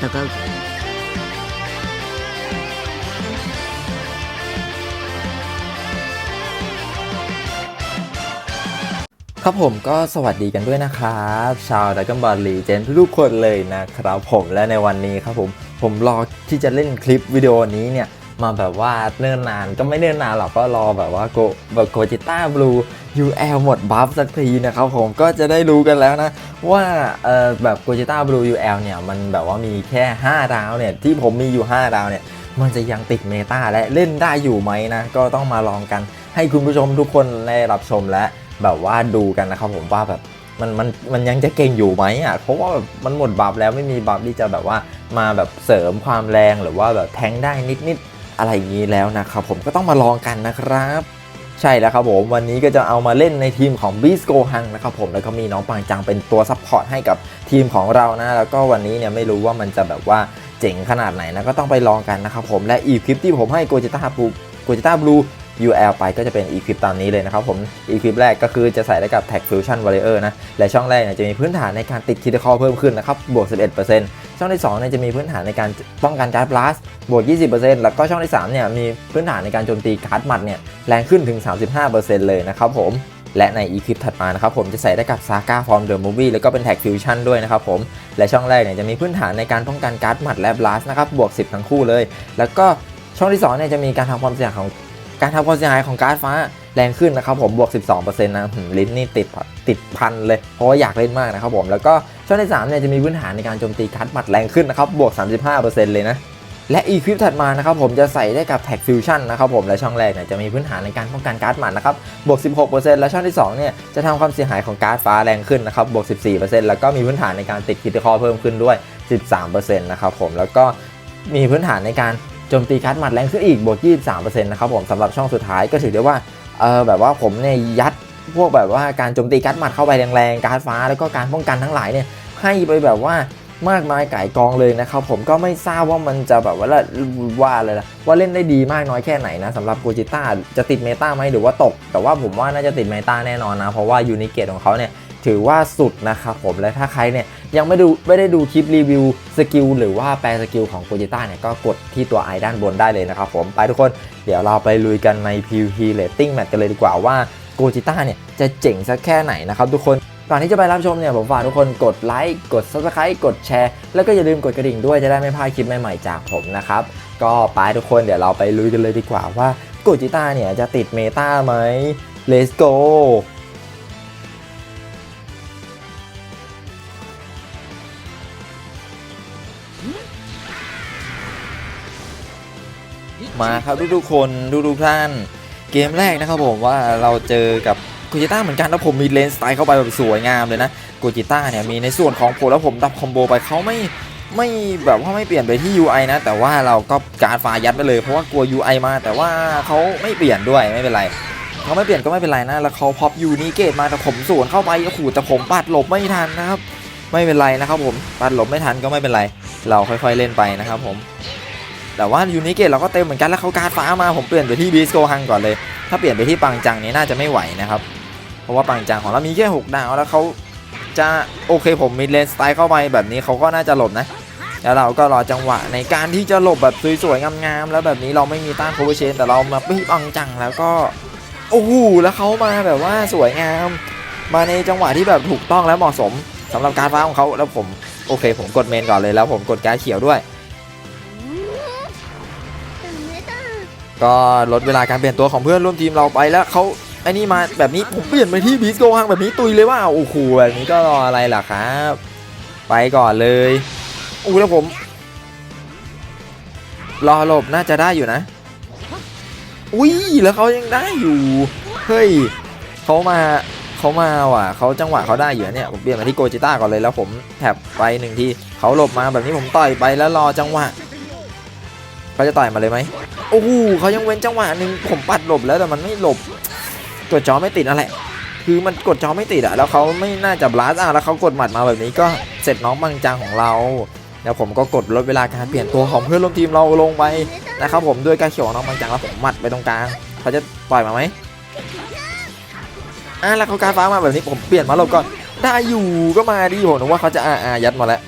戦うครับผมก็สวัสดีกันด้วยนะครับ ชาวดักกันบอลลีเจนทุกคนเลยนะครับผมและในวันนี้ครับผม ผมรอที่จะเล่นคลิปวิดีโอนี้เนี่ย มาแบบว่าเนิ่นนานก็ไม่เนิ่นนานหรอกก็รอแบบว่าโกแบบโกจิต้าบลู UL หมดบัฟสักทีนะครับผมก็จะได้รู้กันแล้วนะ ว่าเออแบบโกจิต้าบลู UL เนี่ย มันแบบว่ามีแค่ 5 ดาวเนี่ย ที่ผมมีอยู่ 5 ดาวเนี่ย มันจะยังติดเมตาและเล่นได้อยู่ไหมนะ ก็ต้องมาลองกันให้คุณผู้ชมทุกคนได้รับชมและแบบว่าดูกันนะครับผมว่าแบบมันมันมันยังจะเก่งอยู่ไหมอะ เพราะว่าแบบมันหมดบัฟแล้วไม่มีบัฟที่จะแบบว่ามาแบบเสริมความแรงหรือว่าแบบแทงได้นิดๆ อะไรอย่างนี้แล้วนะครับผมก็ต้องมาลองกันนะครับใช่แล้วครับผมวันนี้ก็จะเอามาเล่นในทีมของ b i s c o h a n นะครับผมแล้วก็มีน้องปางจังเป็นตัวซัพพอร์ตให้กับทีมของเรานะ แล้วก็วันนี้เนี่ยไม่รู้ว่ามันจะแบบว่าเจ๋งขนาดไหนนะก็ต้องไปลองกันนะครับผมและอีคลิปที่ผมให้โกจิต้าบลูโกจิต้าบลู UL ไปก็จะเป็น e-clip ตามนี้เลยนะครับผม e-clip แรกก็คือจะใส่ได้กับ Tag Fusion Warrior นะ และช่องแรกเนี่ยจะมีพื้นฐานในการติด Critical เพิ่มขึ้นนะครับ บวก 11%ช่องที่2เนี่ยจะมีพื้นฐานในการป้องกันการ์ดบลัสบวก 20%แล้วก็ช่องที่3เนี่ยมีพื้นฐานในการโจมตีการ์ดหมัดเนี่ยแรงขึ้นถึง 35%เลยนะครับผมและใน e-clip ถัดมานะครับผมจะใส่ได้กับ Saga From the Movie แล้วก็เป็น Tag Fusion ด้วยนะครับผม และช่องแรกเนี่ยจะมีพื้นฐานในการป้องกันการ์ดหมัดและบลัสนะครับบวก 10 ทั้งคู่เลย แล้วก็ช่องที่2เนี่ยจะมีการทำความเสียหายของ การทำความเสียหายของการ์ดฟ้าแรงขึ้นนะครับผมบวก 12%นะหืมลิ้นนี่ติดติดพันเลย เพราะว่าอยากเล่นมากนะครับผมแล้วก็ช่องที่3เนี่ยจะมีพื้นฐานในการโจมตีการ์ดหมัดแรงขึ้นนะครับบวก 35%เลยนะและอีควิปถัดมานะครับผมจะใส่ได้กับ Tag Fusion นนะครับผมและช่องแรกเนี่ยจะมีพื้นฐานในการป้องกันการ์ดหมัดนะครับบวก 16%และช่องที่2เนี่ยจะทำความเสียหายของการ์ดฟ้าแรงขึ้นนะครับบวก 14%แล้วก็มีพื้นฐานในการติดคิดคอเพิ่มขึ้นด้วย 13%นะครับผมแล้วก็มีพื้นฐานในการ โจมตีการ์ดหมัดแรงขึ้นอีกบวก 23%นะครับผมสำหรับช่องสุดท้ายก็ถือได้ว่าเออแบบว่าผมเนี่ยยัดพวกแบบว่าการโจมตีการ์ดหมัดเข้าไปแรงๆ การ์ดฟ้าแล้วก็การป้องกันทั้งหลายเนี่ยให้ไปแบบว่ามากมายไก่กองเลยนะครับผมก็ไม่ทราบว่ามันจะแบบว่าว่าเลยนะว่าเล่นได้ดีมากน้อยแค่ไหนนะสำหรับโกจิต้าจะติดเมตาไหมหรือว่าตก แต่ว่าผมว่าน่าจะติดเมตาแน่นอนนะ เพราะว่ายูนิเกตของเขาเนี่ย ถือว่าสุดนะครับผมและถ้าใครเนี่ยยังไม่ดูไม่ได้ดูคลิปรีวิวสกิลหรือว่าแปลสกิลของโกจิต้าเนี่ยก็กดที่ตัวไอด้านบนได้เลยนะครับผมไปทุกคนเดี๋ยวเราไปลุยกันใน PVP Rating Match กันเลยดีกว่าว่าโกจิต้าเนี่ยจะเจ๋งสักแค่ไหนนะครับทุกคนก่อนที่จะไปรับชมเนี่ยผมฝากทุกคนกดไลค์กด subscribe กดแชร์ แล้วก็อย่าลืมกดกระดิ่งด้วยจะได้ไม่พลาดคลิปใหม่ๆจากผมนะครับก็ไปทุกคนเดี๋ยวเราไปลุยกันเลยดีกว่าว่าโกจิต้าเนี่ยจะติดเมตาไหม let's go มาครับทุกๆคนทุกๆท่าน เกมแรกนะครับผมว่าเราเจอกับโกจิต้าเหมือนกันแล้วผมมีเลนสไตล์เข้าไปแบบสวยงามเลยนะโกจิต้าเนี่ยมีในส่วนของโผมแล้วผมดับคอมโบไปเขาไม่ไม่แบบว่าไม่เปลี่ยนไปที่ UI นะ แต่ว่าเราก็การฟายัดไปเลยเพราะว่ากลัว UI มา แต่ว่าเขาไม่เปลี่ยนด้วยไม่เป็นไรเขาไม่เปลี่ยนก็ไม่เป็นไรนะแล้วเขาพับยูนิเกตมาแต่ผมสวนเข้าไปโอ้โหแต่ผมปัดหลบไม่ทันนะครับ ไม่เป็นไรนะครับผมปัดหลบไม่ทันก็ไม่เป็นไร เราค่อยๆเล่นไปนะครับผม แต่ว่ายูนิเกตเราก็เต็มเหมือนกันแล้วเขาการฟ้ามาผมเปลี่ยนไปที่บีสโกฮังก่อนเลย ถ้าเปลี่ยนไปที่ปังจังนี้น่าจะไม่ไหวนะครับเพราะว่าปังจังของเรามีแค่6ดาวแล้วเขาจะโอเคผมมีเลนสไตล์เข้าไปแบบนี้เขาก็น่าจะหลบนะแล้วเราก็รอจังหวะในการที่จะหลบแบบสวยๆงามๆแล้วแบบนี้เราไม่มีต้านโคเวเชนแต่เรามาพี่ปังจังแล้วก็โอ้โหแล้วเขามาแบบว่าสวยงาม มาในจังหวะที่แบบถูกต้องและเหมาะสมสำหรับการฟ้าของเขาแล้วผมโอเค ผมกดเมนก่อนเลยแล้วผมกดการเขียวด้วย ก็ลดเวลาการเปลี่ยนตัวของเพื่อนร่วมทีมเราไปแล้วเขาไอ้นี่มาแบบนี้ผมเปลี่ยนไปที่บีสโกฮังแบบนี้ตุยเลยว่าโอ้โหแบบนี้ก็รออะไรล่ะครับ ไปก่อนเลยอู้แล้วผม รอหลบน่าจะได้อยู่นะ อุ้ยแล้วเขายังได้อยู่เฮ้ยเขามาเขามาว่ะเขาจังหวะเขาได้อยู่เนี่ยผมเปลี่ยนมาที่โกจิต้าก่อนเลยแล้วผมแท็บไปหนึ่งทีเขาหลบมาแบบนี้ผมต่อยไปแล้วรอจังหวะ เขาจะต่อยมาเลยไหมโอ้โหเขายังเว้นจังหวะหนึ่งผมปัดหลบแล้วแต่มันไม่หลบกดจอไม่ติดอะไรคือมันกดจอไม่ติดอะแล้วเขาไม่น่าจะบลัสอะแล้วเขากดหมัดมาแบบนี้ก็เสร็จน้องบางจังของเราแล้วผมก็กดลดเวลาการเปลี่ยนตัวของเพื่อนร่วมทีมเราลงไปนะครับผมด้วยการเขียวน้องบางจังแล้วผมหมัดไปตรงกลางเขาจะปล่อยมาไหมอะแล้วเขาการฟ้ามาแบบนี้ผมเปลี่ยนมาหลบก่อนได้อยู่ก็มาดีโหนึกว่าเขาจะอาอายัดมาแล้ว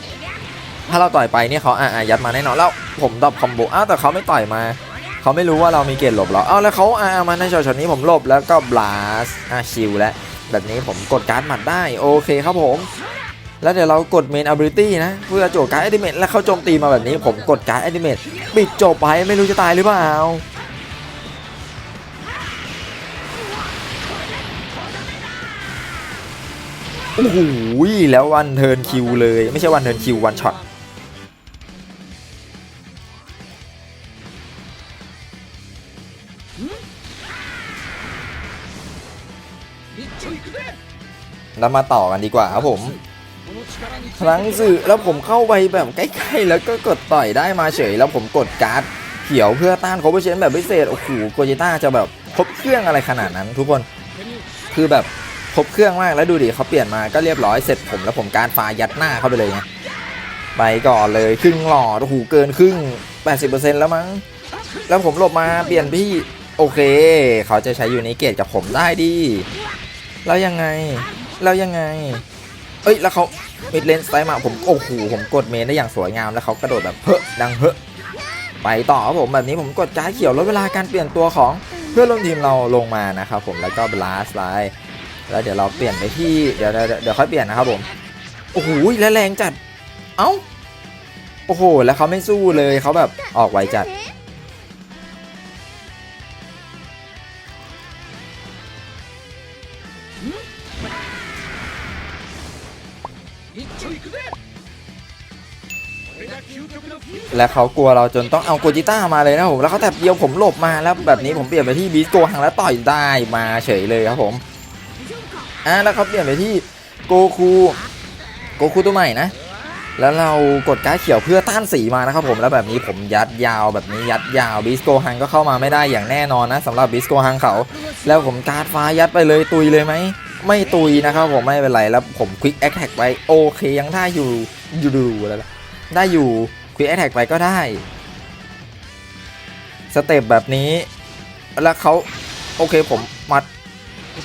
ถ้าเราต่อยไปเนี่ยเขาอ่ายัดมาแน่นอนแล้วผมดอปคอมโบอ้าวแต่เขาไม่ต่อยมาเขาไม่รู้ว่าเรามีเกณฑ์หลบเหรออ้าแล้วเขาอ่ามาในช็อตนี้ผมหลบแล้วก็บลัสอ่าชิลแล้วแบบนี้ผมกดการ์ดหมัดได้โอเคครับผม แล้วเดี๋ยวเรากดเมน ability นะเพื่อโจทย์การ์ด a อ i ิเมตแล้วเขาโจมตีมาแบบนี้ผมกดการ์ด a อ i ิเมตปิดจบไปไม่รู้จะตายหรือเปล่าโอ้โหแล้ววันเทิร์นคิวเลย ไม่ใช่วันเทิร์นคิววันช็อต แล้วมาต่อกันดีกว่าครับผมครั้งสื่อแล้วผมเข้าไปแบบใกล้ๆ แล้วก็กดต่อยได้มาเฉย แล้วผมกดการ์ดเขียวเพื่อต้านโคเปอร์เชนแบบพิเศษโอ้โหโกจิต้าจะแบบครบเครื่องอะไรขนาดนั้น ทุกคนคือแบบครบเครื่องมากแล้วดูดิเขาเปลี่ยนมาก็เรียบร้อยเสร็จผมแล้วผมการฟ้ายัดหน้าเข้าไปเลยไงไปก่อนเลยครึ่งหลอดโอ้โหเกินครึ่ง 80%แล้วมั้งแล้วผมหลบมาเปลี่ยนพี่โอเค เขาจะใช้อยู่ในเกตกับผมได้ดิแล้วยังไง แล้วยังไง เอ้ย แล้วเขามิดเลนสไตล์มาผมโอ้โหผมกดเมนได้อย่างสวยงามแล้วเขากระโดดแบบเฮ้ดังเฮ้ไปต่อครับผมแบบนี้ผมกดจ้าเขียวลดเวลาการเปลี่ยนตัวของเพื่อนร่วมทีมเราลงมานะครับผมแล้วก็บลาสไลด์แล้วเดี๋ยวเราเปลี่ยนไปที่เดี๋ยวเดี๋ยวเดี๋ยวค่อยเปลี่ยนนะครับผมโอ้โหแล้วแรงจัดเอ้าโอ้โหแล้วเขาไม่สู้เลยเขาแบบออกไวจัด และเขากลัวเราจนต้องเอาโกจิต้ามาเลยนะผมแล้วเขาแถบเดียวผมหลบมาแล้วแบบนี้ผมเปลี่ยนไปที่บีสโกหังแล้วต่อยได้มาเฉยเลยครับผมอะแล้วเขาเปลี่ยนไปที่โกคูโกคูตัวใหม่นะแล้วเรากดการ์ดเขียวเพื่อต้านสีมานะครับผมแล้วแบบนี้ผมยัดยาวแบบนี้ยัดยาวบิสโกฮังก็เข้ามาไม่ได้อย่างแน่นอนนะสำหรับบิสโกฮังเขาแล้วผมการ์ดฟ้ายัดไปเลยตุยเลยไหมไม่ตุยนะครับผมไม่เป็นไรแล้วผมควิกแอคแท็กไปโอเคยังได้อยู่อยู่ดูแล้วล่ะได้อยู่ ควิกแอคแทกไปก็ได้ สเต็ปแบบนี้ แล้วเขาโอเคผมมัด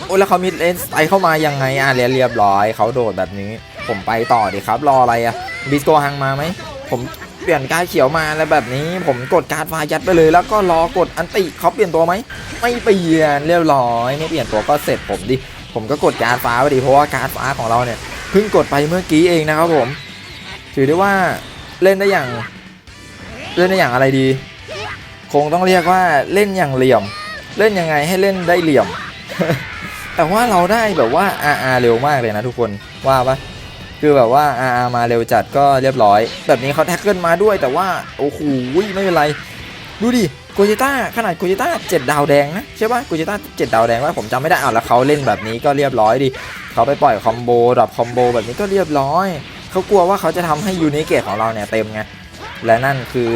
โอ้แล้วเขามีเลนส์ไอเข้ามายังไงอะเรียบเรียบร้อยเขาโดดแบบนี้ ผมไปต่อดีครับ รออะไรอะบิสโกฮังมาไหมผมเปลี่ยนการดเขียวมาแล้วแบบนี้ ผมกดการ์ดฟ้ายัดไปเลย แล้วก็รอกดอันติเขาเปลี่ยนตัวไหมไม่เปลี่ยนเรียบร้อยไม่เปลี่ยนตัวก็เสร็จผมดิผมก็กดการ์ดฟ้าไปดิเพราะว่าการ์ดฟ้าของเราเนี่ยเพิ่งกดไปเมื่อกี้เองนะครับผม ถือได้ว่า เล่นได้อย่าง เล่นได้อย่างอะไรดี คงต้องเรียกว่าเล่นอย่างเหลี่ยม เล่นยังไงให้เล่นได้เหลี่ยม แต่ว่าเราได้แบบว่า RR เร็วมากเลยนะทุกคนว่าปะคือแบบว่า RR มาเร็วจัดก็เรียบร้อย แบบนี้เขาแท็กเกิลมาด้วยแต่ว่าโอ้โหไม่เป็นไร ดูดิโกจิต้าขนาดโกจิต้าเจ็ดดาวแดงนะใช่ปะโกจิต้าเจ็ดดาวแดงว่าผมจำไม่ได้เอาแล้วเขาเล่นแบบนี้ก็เรียบร้อยดิเขาไปปล่อยคอมโบดรอปคอมโบแบบนี้ก็เรียบร้อย เขากลัวว่าเขาจะทำให้ยูนิเกตของเราเนี่ยเต็มไงและนั่นคือ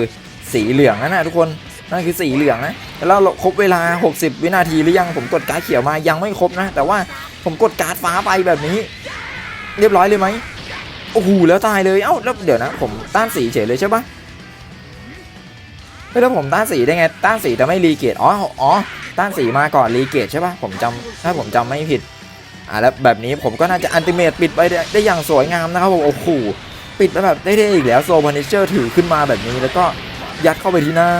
สีเหลืองนะนะทุกคนนั่นคือสีเหลืองนะแล้วเราครบเวลา 60 วินาทีหรือยังผมกดการ์ดเขียวมายังไม่ครบนะ แต่ว่าผมกดการ์ดฟ้าไปแบบนี้ เรียบร้อยเลยไหมโอ้โหแล้วตายเลยเอ้าแล้วเดี๋ยวนะ ผมต้านสีเฉยเลยใช่ปะแล้วผมต้านสีได้ไงต้านสีแต่ไม่รีเกตอ๋ออ๋อต้านสีมาก่อนรีเกตใช่ปะผมจำถ้าผมจำไม่ผิด อ่าแล้วแบบนี้ผมก็น่าจะอันติเมตปิดไปได้ได้อย่างสวยงามนะครับผมโอ้โหปิดไปแบบได้ๆอีกแล้วโซพานิเชอร์ถือขึ้นมาแบบนี้แล้วก็ยัดเข้าไปที่หน้า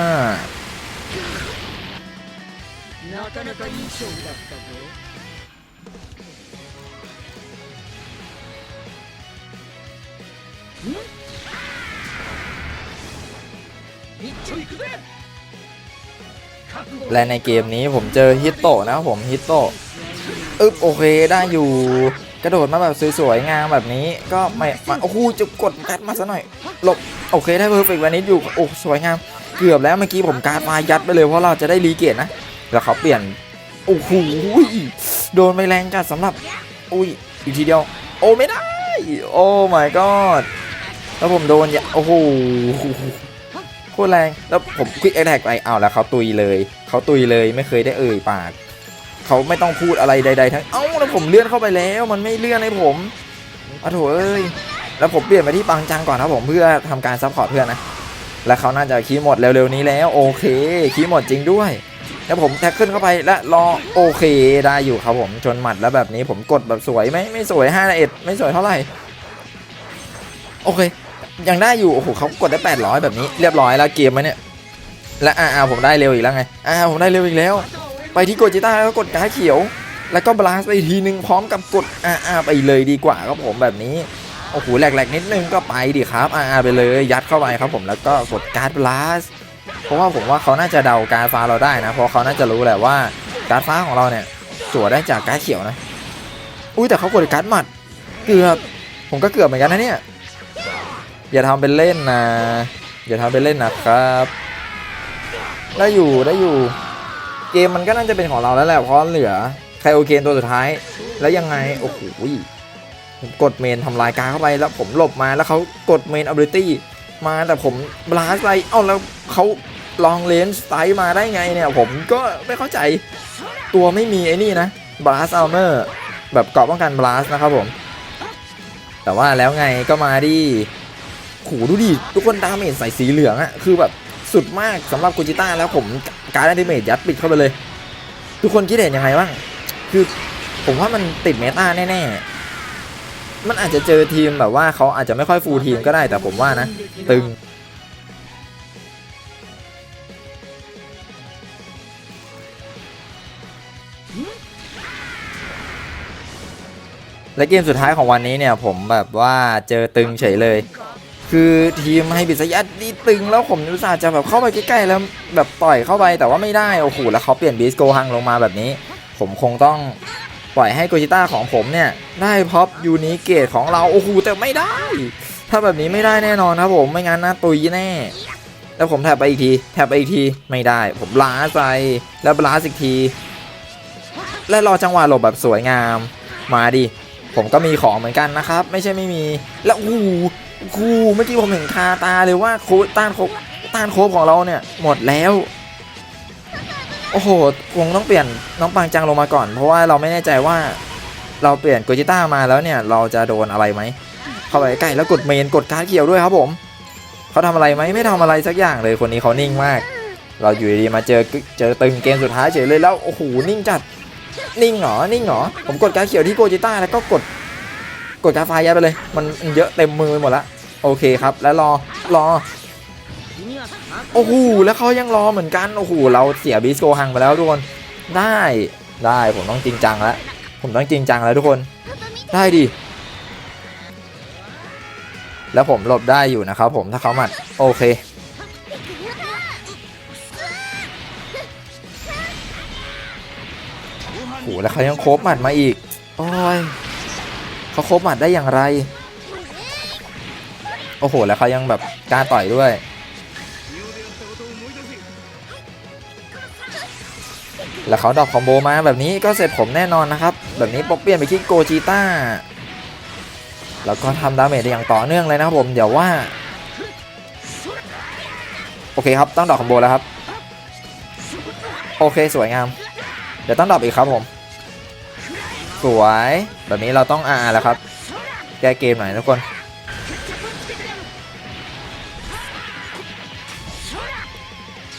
และในเกมนี้ผมเจอฮิตโตะนะครับผมฮิตโตะ อึ๊บโอเคได้อยู่ กระโดดมาแบบสวยๆงามแบบนี้ก็ไม่มาโอ้โหจะกดกัดมาซะหน่อยหลบโอเคได้เพอร์เฟกต์วันนี้อยู่โอ้สวยงามเกือบแล้วเมื่อกี้ผมการดมายัดไปเลยเพราะเราจะได้รีเกตนะแล้วเขาเปลี่ยนโอ้โหโดนไปแรงจัดสำหรับอุ้ยอีกทีเดียวโอ้ไม่ได้ โอ้ my god แล้วผมโดนอย่าโอ้โหโคตรแรงแล้วผมควิกแอ t แทกไปเอาแล้วเขาตุยเลย เขาตุยเลยไม่เคยได้เอ่ยปาก เขาไม่ต้องพูดอะไรใด ๆ ทั้ง เอ้าแล้วผมเลื่อนเข้าไปแล้ว มันไม่เลื่อนให้ผมอ้โถเอ้ย แล้วผมเปลี่ยนไปที่ปังจังก่อนครับผมเพื่อทำการซัพพอร์ตเพื่อนนะ และเขาน่าจะคีย์หมดเร็วๆนี้แล้ว โอเคคีย์หมดจริงด้วย แล้วผมแท็กขึ้นเข้าไปและรอโอเคได้อยู่ครับผมชนหมัดแล้วแบบนี้ผมกดแบบสวยไหมไม่สวย5เอ็ดไม่สวยเท่าไหร่ โอเค ยังได้อยู่ โอ้โหเขากดได้ 800 แบบนี้เรียบร้อยแล้วเกมมันเนี่ย และอ่าผมได้เร็วอีกแล้วไงอ่าผมได้เร็วอีกแล้ว ไปที่โกจิต้าแล้วกดการ์ดเขียว แล้วก็บลาสไปทีนึงพร้อมกับกดอาอาไปเลยดีกว่าครับผมแบบนี้โอ้โหแหลกๆนิดนึงก็ไปดิครับอาอาไปเลยยัดเข้าไปครับผมแล้วก็กดการ์ดบลาสเพราะว่าผมว่าเขาน่าจะเดาการดฟ้าเราได้นะเพราะเขาน่าจะรู้แหละว่าการดฟ้าของเราเนี่ยจั่วได้จากการดเขียวนะ อุ้ยแต่เขากดการ์ดหมัดเกือบผมก็เกือบเหมือนกันนะเนี่ยอย่าทำเป็นเล่นนะอย่าทำเป็นเล่นนะครับได้อยู่ได้อยู่ เกมมันก็น่าจะเป็นของเราแล้วแหละเพราะเหลือไครโอเคนตัวสุดท้าย แล้วยังไงโอ้โหผมกดเมนทำลายการเข้าไปแล้วผมหลบมาแล้วเขากดเมน ability มาแต่ผมบลาสไปเอ้าแล้วเขาลองเลนสไตล์มาได้ไงเนี่ย ผมก็ไม่เข้าใจตัวไม่มีไอ้นี่นะบลาสอัลเมอร์แบบเกาะป้องกันบลาสนะครับผม แต่ว่าแล้วไงก็มาดิขู่ดูดิทุกคนดาเมจใส่สีเหลืองอะคือแบบสุดมากสำหรับกูจิต้าแล้วผม การดดาเมจยัดปิดเข้าไปเลย ทุกคนคิดเห็นยังไงบ้างคือผมว่ามันติดเมตาแน่ๆ มันอาจจะเจอทีมแบบว่าเขาอาจจะไม่ค่อยฟูลทีมก็ได้แต่ผมว่านะ ตึง และเกมสุดท้ายของวันนี้เนี่ยผมแบบว่าเจอตึงเฉยเลย คือทีมให้บิสยัดดีตึงแล้วผมอุตส่าห์จะแบบเข้าไปใกล้ๆแล้วแบบปล่อยเข้าไปแต่ว่าไม่ได้โอ้โหแล้วเขาเปลี่ยนบีสโกฮังลงมาแบบนี้ ผมคงต้องปล่อยให้โกจิต้าของผมเนี่ย ได้พ็อปยูนิเกตของเราโอ้โหแต่ไม่ได้ ถ้าแบบนี้ไม่ได้แน่นอนครับผมไม่งั้นนะตุยแน่แล้วผมแทบไปอีกทีแทบไปอีกทีไม่ได้ ผมล้าใส่แล้วล้าอีกที และรอจังหวะหลบแบบสวยงามมาดิผมก็มีของเหมือนกันนะครับ ไม่ใช่ไม่มี แล้วโอ้ โหโอ้โหเมื่อกี้ผมเห็นคาตาเลยว่าโคต้านโคต้านโคบของเราเนี่ย หมดแล้ว โอ้โหคงต้องเปลี่ยนน้องปังจังลงมาก่อน เพราะว่าเราไม่แน่ใจว่า เราเปลี่ยนโกจิต้ามาแล้วเนี่ย เราจะโดนอะไรไหมเข้าไปใกล้แล้วกดเมนกดการ์ดเขียวด้วยครับผมเขาทำอะไรไหมไม่ทำอะไรสักอย่างเลยคนนี้เขานิ่งมาก เราอยู่ดีมาเจอเจอตึงเกมสุดท้ายเฉยเลยแล้วโอ้โหนิ่งจัดนิ่งเหรอนิ่งเหรอผมกดการดเขียวที่โกจิต้าแล้วก็กด กดการดไฟยัดไปเลย มันเยอะเต็มมือไปหมดละโอเคครับ แล้วรอรอโอ้โหแล้วเขายังรอเหมือนกันโอ้โหเราเสียบิสโกฮังไปแล้วทุกคนได้ได้ผมต้องจริงจังแล้วผมต้องจริงจังแล้วทุกคน ได้ดิแล้วผมหลบได้อยู่นะครับผมถ้าเขาหมัดโอเคโอ้โหแล้วเขายังโคบหมัดมาอีกโอ้ย เขาโคบหมัดได้อย่างไร โอ้โห แล้วเขายังแบบกล้าต่อยด้วย แล้วเขาดรอกคอมโบมาแบบนี้ก็เสร็จผมแน่นอนนะครับ แบบนี้ปกเปลี่ยนไปที่โกจิต้า แล้วก็ทำดาเมจได้อย่างต่อเนื่องเลยนะครับผม เดี๋ยวว่า โอเคครับ ต้องดรอกคอมโบแล้วครับ โอเคสวยงาม เดี๋ยวต้องดรอปอีกครับผม สวย แบบนี้เราต้องอาแล้วครับ แก้เกมหน่อยทุกคน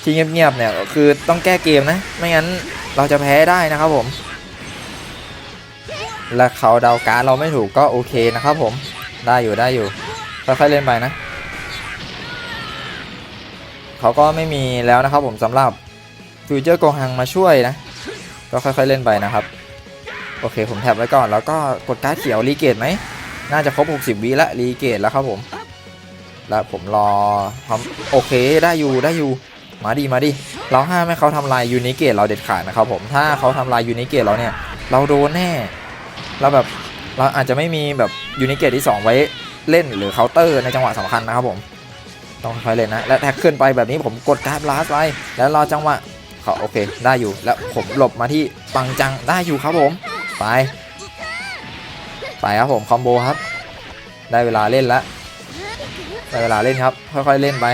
ที่เงียบๆเนี่ยคือต้องแก้เกมนะ ไม่งั้นเราจะแพ้ได้นะครับผม และเขาเดาการเราไม่ถูกก็โอเคนะครับผม ได้อยู่ได้อยู่ ค่อยๆเล่นไปนะเขาก็ไม่มีแล้วนะครับผมสำหรับฟิวเจอร์โกฮังมาช่วยนะ ก็ค่อยๆเล่นไปนะครับ โอเคผมแท็บไว้ก่อนแล้วก็กดการ์ดเขียวรีเกตไหม น่าจะครบ 60วิละรีเกตแล้วครับผม แล้วผมรอทำโอเคได้อยู่ได้อยู่มาดีมาดีเราห้ามให้เขาทำลายยูนิเกตเราเด็ดขาดนะครับผมถ้าเขาทำลายยูนิเกตเราเนี่ย เราโดนแน่เราแบบเราอาจจะไม่มีแบบยูนิเกตที่ 2 ไว้เล่นหรือเคาน์เตอร์ในจังหวะสำคัญนะครับผมต้องค่อยเล่นนะและแท็กขึ้นไปแบบนี้ผมกดการ์ดบลาสไปแล้วรอจังหวะเขาโอเค ได้อยู่แล้วผมหลบมาที่ปังจังได้อยู่ครับผม ไป ไปครับผมคอมโบครับ ได้เวลาเล่นแล้วได้เวลาเล่นครับ ค่อยๆเล่นไป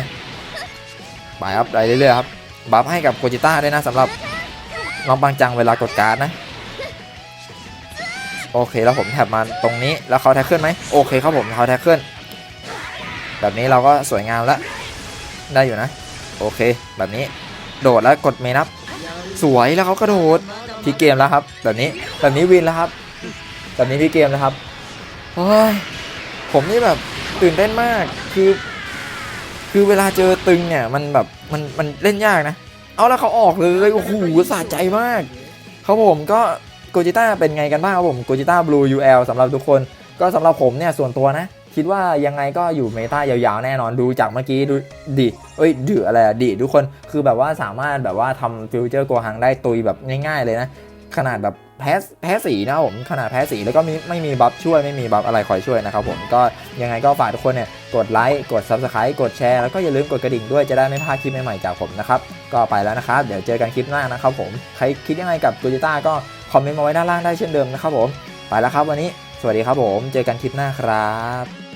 ไปครับไปเรื่อยๆครับ บัฟให้กับโกจิต้าด้วยนะสำหรับน้องปังจังเวลากดการ์ดนะ โอเคแล้วผมแท็บมาตรงนี้แล้วเขาแท็กขึ้นไหมโอเคครับผมเขาแท็กขึ้นแบบนี้เราก็สวยงามแล้วได้อยู่นะ โอเค แบบนี้ โดดแล้วกดเมนับ สวยแล้วเขากระโดด พี่เกมแล้วครับ แบบนี้แบบนี้วินแล้วครับ แบบนี้พี่เกมแล้วครับโอ้ยผมนี่แบบตื่นเต้นมากคือ คือเวลาเจอตึงเนี่ยมันแบบมันมันเล่นยากนะ เอาแล้วเขาออกเลยโอ้โหสะใจมากครับผมก็โกจิต้าเป็นไงกันบ้างครับผมโกจิต้าบลูยูเอลสำหรับทุกคนก็สำหรับผมเนี่ยส่วนตัวนะ คิดว่ายังไงก็อยู่เมตายาวๆแน่นอนดูจากเมื่อกี้ดูดิเอ้ยดืออะไรอะดิทุกคนคือแบบว่าสามารถแบบว่าทำฟิวเจอร์โกหังได้ตุยแบบง่ายๆเลยนะ ขนาดแบบแพ้แพ้สีนะผมขนาดแพ้สีแล้วก็มีไม่มีบัฟช่วยไม่มีบัฟอะไรคอยช่วยนะครับผมก็ยังไงก็ฝากทุกคนเนี่ยกดไลค์กด Subscribe กดแชร์แล้วก็อย่าลืมกดกระดิ่งด้วยจะได้ไม่พลาดคลิปใหม่ๆจากผมนะครับก็ไปแล้วนะครับ เดี๋ยวเจอกันคลิปหน้านะครับผมใครคิดยังไงกับกูจิต้าก็คอมเมนต์มาไว้ด้านล่างได้เช่นเดิมนะครับผมไปแล้วครับวันนี้ สวัสดีครับผม เจอกันคลิปหน้าครับ